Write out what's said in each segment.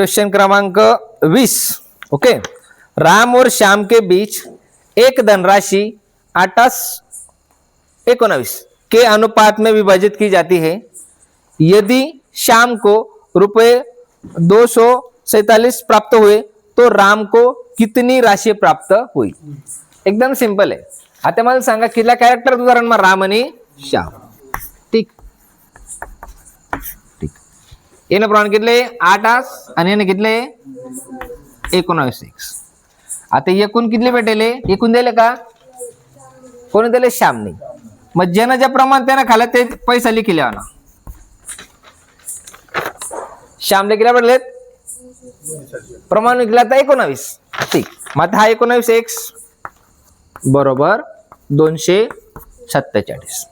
Question क्रमांक वीस. Okay Ram और श्याम के बीच एक धनराशि अट्ठाईस एकोनावीस के अनुपात में विभाजित की जाती है। यदि श्याम को रुपये दो सौ सैतालीस प्राप्त हुए तो राम को कितनी राशि प्राप्त हुई? एकदम सिंपल आहे आता मला सांगा कितला कॅरेक्टर उदाहरण मग राम आणि श्याम? ठीक. येणं प्रमाण कितले? आठ आस आणि याने किती एकोणावीस. एक्स आता एकूण कितले भेटेल? एकूण दिले का? कोणी दिले? श्यामने. मग ज्यानं ज्या प्रमाण त्यानं खाल्लं ते पैसा लिखिले आणा श्यामने किती भेटलेत प्रमाण विकला तर एकोणावीस. ठीक. मग आता हा एकोणावीस एक्स. बरोबर. दोनशे सत्तेचाळीस.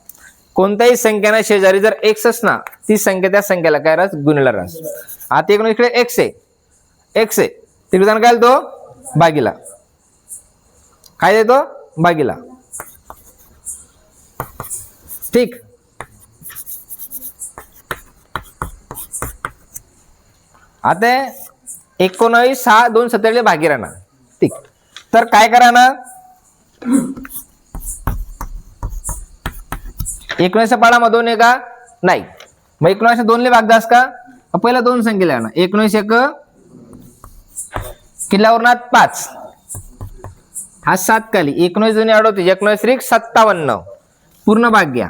कोणत्याही संख्याना शेजारी जर एक्स असणार ती संख्या त्या संख्याला काय रास गुणला रास आता इकडे इकडे एक्स आहे. एक्स आहे. तिकडे जाणं काय तो बागीला काय देतो बागीला ठीक. आता एकोणावीस सहा दोन सत्तेचाळीस भागी राहणार. ठीक. तर काय करा ना एकोणीसच्या पाडामधून आहे का नाही. मग एकोणीसशे दोनले भाग दास का? पहिला दोन संख्येला ना एकोणीस एक किल्ल्यावरणात पाच. हा सात खाली. एकोणीस दोन्ही अडवतीस एकोणीस त्रिक सत्तावन्न. पूर्ण भाग घ्या.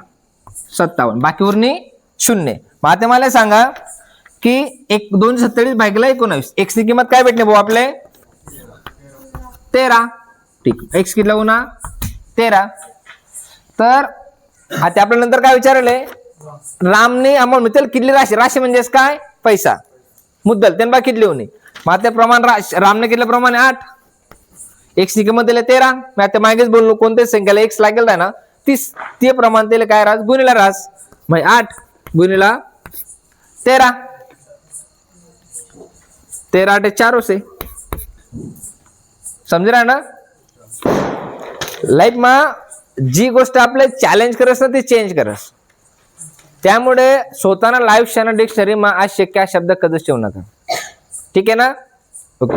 सत्तावन्न. बाकी उरणी शून्य. मग आता मला सांगा की एक दोनशे सत्तेचाळीस भागला एकोणावीस. एक्स ची किंमत काय भेटली भाऊ आपले? तेरा. ठीक. एक्स कितला उन्हा तेरा. तर आता आपल्या नंतर काय विचारलंय रामने अमोल मित्र कितली राशी. राशी म्हणजेच काय? पैसा. मुद्दल. त्यांना बा कितली होणे. मग प्रमाण राश- रामने कितल्या प्रमाणे आठ. एक्स ची किंमत दिली तेरा. मी आता मागेच बोललो कोणत्याच संख्याला एक्स लागेल ना? तीस. ते प्रमाण दिले काय रास? गुणिला रास. म्हणजे आठ. गुणिला तेरा. तेरा आठ चार होसे समजे ना? लाईफ मा जी गोष्ट आपले चॅलेंज करस ना ती चेंज करस त्यामुळे स्वतःना लाईव्ह शाना डिक्शनरी मा आज शक्य हा शब्द कधीच ठेवू नका. ठीक आहे ना? ओके